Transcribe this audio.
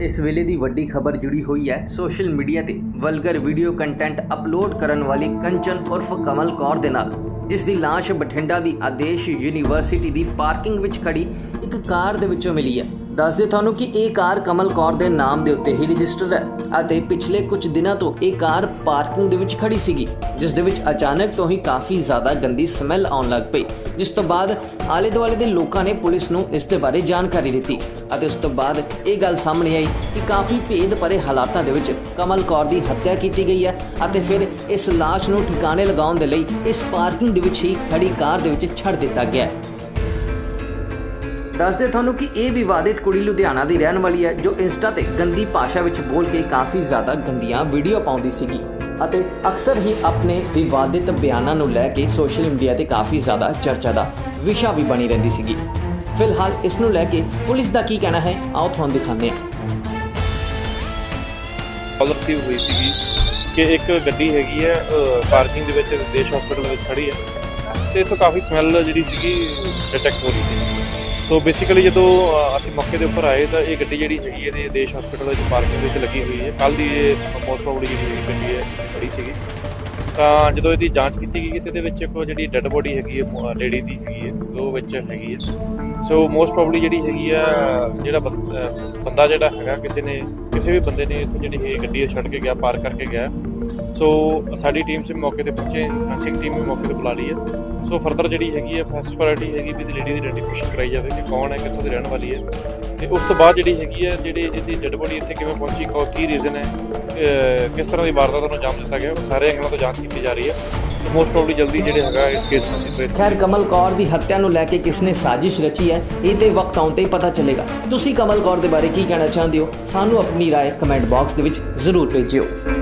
ਇਸ ਵੇਲੇ ਦੀ ਵੱਡੀ ਖਬਰ ਜੁੜੀ ਹੋਈ ਹੈ। ਸੋਸ਼ਲ ਮੀਡੀਆ ਤੇ ਵਲਗਰ ਵੀਡੀਓ ਕੰਟੈਂਟ ਅਪਲੋਡ ਕਰਨ ਵਾਲੀ ਕੰਚਨ ਉਰਫ ਕਮਲ ਕੌਰ ਦੇ ਨਾਲ, ਜਿਸ ਦੀ ਲਾਸ਼ ਬਠਿੰਡਾ ਦੀ ਆਦੇਸ਼ ਯੂਨੀਵਰਸਿਟੀ ਦੀ ਪਾਰਕਿੰਗ ਵਿੱਚ ਖੜੀ ਇੱਕ ਕਾਰ ਦੇ ਵਿੱਚੋਂ ਮਿਲੀ ਹੈ। ਦੱਸਦੇ ਤੁਹਾਨੂੰ ਕਿ ਇਹ ਕਾਰ ਕਮਲ ਕੌਰ ਦੇ ਨਾਮ ਦੇ ਉੱਤੇ ਹੀ ਰਜਿਸਟਰ ਹੈ ਅਤੇ ਪਿਛਲੇ ਕੁਝ ਦਿਨਾਂ ਤੋਂ ਇਹ ਕਾਰ ਪਾਰਕਿੰਗ ਦੇ ਵਿੱਚ ਖੜੀ ਸੀਗੀ, ਜਿਸ ਦੇ ਵਿੱਚ ਅਚਾਨਕ ਤੋਂ ਹੀ ਕਾਫੀ ਜ਼ਿਆਦਾ ਗੰਦੀ ਸਮੈਲ ਆਉਣ ਲੱਗ ਪਈ, ਜਿਸ ਤੋਂ ਬਾਅਦ ਆਲੇ ਦੁਆਲੇ ਦੇ ਲੋਕਾਂ ਨੇ ਪੁਲਿਸ ਨੂੰ ਇਸ ਦੇ ਬਾਰੇ ਜਾਣਕਾਰੀ ਦਿੱਤੀ ਅਤੇ ਉਸ ਤੋਂ ਬਾਅਦ ਇਹ ਗੱਲ ਸਾਹਮਣੇ ਆਈ ਕਿ ਕਾਫੀ ਭੇਦ ਭਰੇ ਹਾਲਾਤਾਂ ਦੇ ਵਿੱਚ ਕਮਲ ਕੌਰ ਦੀ ਹੱਤਿਆ ਕੀਤੀ ਗਈ ਹੈ ਅਤੇ ਫਿਰ ਇਸ ਲਾਸ਼ ਨੂੰ ਠਿਕਾਣੇ ਲਗਾਉਣ ਦੇ ਲਈ ਇਸ ਪਾਰਕਿੰਗ ਦੇ ਵਿੱਚ ਹੀ ਖੜੀ ਕਾਰ ਦੇ ਵਿੱਚ ਛੱਡ ਦਿੱਤਾ ਗਿਆ ਦੱਸਦੇ ਤੁਹਾਨੂੰ ਕਿ ਇਹ ਵਿਵਾਦਿਤ ਕੁੜੀ ਲੁਧਿਆਣਾ ਦੀ ਰਹਿਣ ਵਾਲੀ ਹੈ, ਜੋ ਇੰਸਟਾ ਤੇ ਗੰਦੀ ਭਾਸ਼ਾ ਵਿੱਚ ਬੋਲ ਕੇ ਕਾਫੀ ਜ਼ਿਆਦਾ ਗੰਦੀਆਂ ਵੀਡੀਓ ਪਾਉਂਦੀ ਸੀਗੀ ਅਤੇ ਅਕਸਰ ਹੀ ਆਪਣੇ ਵਿਵਾਦਿਤ ਬਿਆਨਾਂ ਨੂੰ ਲੈ ਕੇ ਸੋਸ਼ਲ ਮੀਡੀਆ ਤੇ ਕਾਫੀ ਜ਼ਿਆਦਾ ਚਰਚਾ ਦਾ ਵਿਸ਼ਾ ਵੀ ਬਣੀ ਰਹਿੰਦੀ ਸੀਗੀ। ਫਿਲਹਾਲ ਇਸ ਨੂੰ ਲੈ ਕੇ ਪੁਲਿਸ ਦਾ ਕੀ ਕਹਿਣਾ ਹੈ, ਆਓ ਤੁਹਾਨੂੰ ਦਿਖਾਉਂਦੇ ਹਾਂ। ਕਾਲ ਰਿਸੀਵ ਹੋਈ ਸੀਗੀ ਕਿ ਇੱਕ ਗੱਡੀ ਹੈਗੀ ਹੈ ਪਾਰਕਿੰਗ ਦੇ ਵਿੱਚ ਦੇਸ਼ ਹਸਪੀਟਲ ਵਿੱਚ ਖੜੀ ਹੈ। ਤੇ ਇੱਥੋਂ ਕਾਫੀ ਸਮੈਲ ਜਿਹੜੀ ਸੀਗੀ ਡਿਟੈਕਟ ਹੋ ਰਹੀ ਸੀ। ਸੋ ਬੇਸਿਕਲੀ ਜਦੋਂ ਅਸੀਂ ਮੌਕੇ ਦੇ ਉੱਪਰ ਆਏ ਤਾਂ ਇਹ ਗੱਡੀ ਜਿਹੜੀ ਹੈਗੀ ਇਹਦੇ ਦੇਸ਼ ਹਸਪੀਟਲ ਵਿੱਚ ਪਾਰਕਿੰਗ ਵਿੱਚ ਲੱਗੀ ਹੋਈ ਹੈ। ਕੱਲ ਦੀ ਇਹ ਮੋਸਟ ਪ੍ਰੋਬਬਲੀ ਜਿਹੜੀ ਹੈਗੀ ਗੱਡੀ ਹੈ, ਖੜੀ ਸੀਗੀ। ਤਾਂ ਜਦੋਂ ਇਹਦੀ ਜਾਂਚ ਕੀਤੀ ਗਈ, ਤੇ ਇਹਦੇ ਵਿੱਚ ਇੱਕ ਜਿਹੜੀ ਡੈੱਡ ਬੋਡੀ ਹੈਗੀ ਹੈ ਲੇਡੀ ਦੀ ਹੈਗੀ ਹੈ ਉਹ ਵਿੱਚ ਹੈਗੀ ਹੈ। ਸੋ ਮੋਸਟ ਪ੍ਰੋਬਬਲੀ ਜਿਹੜੀ ਹੈਗੀ ਆ ਜਿਹੜਾ ਬੰ- ਬੰਦਾ ਜਿਹੜਾ ਹੈਗਾ, ਕਿਸੇ ਨੇ ਕਿਸੇ ਵੀ ਬੰਦੇ ਨੇ ਇੱਥੇ ਜਿਹੜੀ ਇਹ ਗੱਡੀ ਛੱਡ ਕੇ ਗਿਆ ਪਾਰ ਕਰਕੇ ਗਿਆ। ਸੋ ਸਾਡੀ ਟੀਮ ਸੇ ਮੌਕੇ ਤੇ ਪਹੁੰਚੇ ਫੈਂਸਿੰਗ ਟੀਮ ਵੀ ਮੌਕੇ ਤੇ ਬੁਲਾ ਲਈ ਹੈ। ਸੋ ਫਰਦਰ ਜਿਹੜੀ ਹੈਗੀ ਹੈ ਫਸਟ ਪ੍ਰਾਇੋਰਟੀ ਹੈਗੀ ਵੀ ਲੇਡੀ ਦੀ ਆਈਡੈਂਟੀਫਿਕੇਸ਼ਨ ਕਰਾਈ ਜਾਵੇ ਕਿ ਕੌਣ ਹੈ, ਕਿੱਥੋਂ ਦੀ ਰਹਿਣ ਵਾਲੀ ਹੈ। ਤੇ ਉਸ ਤੋਂ ਬਾਅਦ ਜਿਹੜੀ ਹੈਗੀ ਹੈ, ਜਿਹੜੀ ਜਿਹਦੀ ਡੈਡ ਬੋਡੀ ਇੱਥੇ ਕਿਵੇਂ ਪਹੁੰਚੀ, ਕੋ, ਕੀ ਰੀਜ਼ਨ ਹੈ ਕਿਸ ਤਰ੍ਹਾਂ ਦੀ ਵਾਰਦਾਤ ਨੂੰ ਅੰਜਾਮ ਦਿੱਤਾ ਗਿਆ, ਉਹ ਸਾਰੇ ਐਂਗਲਾਂ ਤੋਂ ਜਾਂਚ ਕੀਤੀ ਜਾ ਰਹੀ ਹੈ। ਮੋਸਟ ਪ੍ਰੋਬਬਲੀ ਜਲਦੀ ਜਿਹੜੇ ਹੈਗਾ ਇਸ ਕੇਸ ਨੂੰ ਅਸੀਂ trace ਖੈਰ ਕਮਲ ਕੌਰ ਦੀ ਹੱਤਿਆ ਨੂੰ ਲੈ ਕੇ ਕਿਸਨੇ ਸਾਜ਼ਿਸ਼ ਰਚੀ ਹੈ ਇਹ ਤੇ ਵਕਤ ਆਉਣ ਤੇ ਹੀ ਪਤਾ ਚੱਲੇਗਾ ਤੁਸੀਂ ਕਮਲ ਕੌਰ ਦੇ ਬਾਰੇ ਕੀ ਕਹਿਣਾ ਚਾਹੁੰਦੇ ਹੋ ਸਾਨੂੰ ਆਪਣੀ رائے ਕਮੈਂਟ ਬਾਕਸ ਦੇ ਵਿੱਚ ਜ਼ਰੂਰ ਭੇਜਿਓ